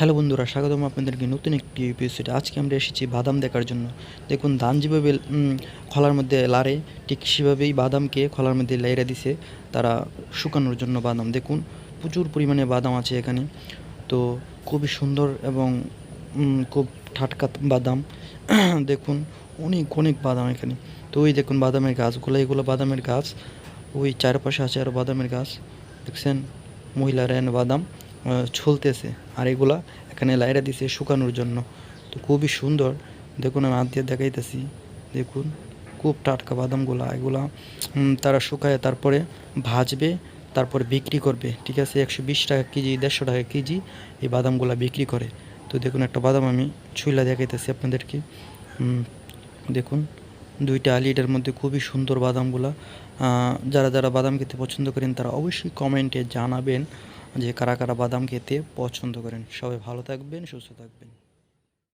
Hello বন্ধুরা, স্বাগতম আপনাদেরকে নতুন একটি এপিসোডে আজকে আমরা এসেছি বাদাম দেখার জন্য। দেখুন, ধান যেভাবে খলার মধ্যে লাড়ে ঠিক সেভাবেই বাদামকে খলার মধ্যে লাইরা দিছে। তারা শুকানোর জন্য বাদাম। দেখুন, প্রচুর পরিমাণে বাদাম আছে এখানে। তো খুবই সুন্দর এবং খুব ঠাটকা বাদাম। দেখুন, অনেক অনেক বাদাম এখানে। তো ওই দেখুন, বাদামের গাছগুলো এগুলো বাদামের গাছ। ওই চারপাশে আছে আরও বাদামের গাছ। দেখছেন, মহিলারা বাদাম। ছলতেছে আর এগুলা এখানে লাইরা দিছে শুকানোর জন্য। তো খুবই সুন্দর। দেখুন, আমি হাত দিয়ে দেখাইতেছি। দেখুন, খুব টাটকা বাদামগুলা। এগুলা তারা শুকায় তারপরে ভাজবে, তারপরে বিক্রি করবে। ঠিক আছে, একশো বিশ টাকা কেজি, দেড়শো টাকা কেজি এই বাদামগুলা বিক্রি করে। তো দেখুন, একটা বাদাম আমি ছুইলা দেখাইতেছি আপনাদেরকে। দেখুন, দুইটা আলি এটার মধ্যে খুবই সুন্দর বাদামগুলা। যারা যারা বাদাম খেতে পছন্দ করেন, তারা অবশ্যই কমেন্টে জানাবেন। যে কারা কারা বাদাম খেতে পছন্দ করেন। সবাই ভালো থাকবেন সুস্থ থাকবেন।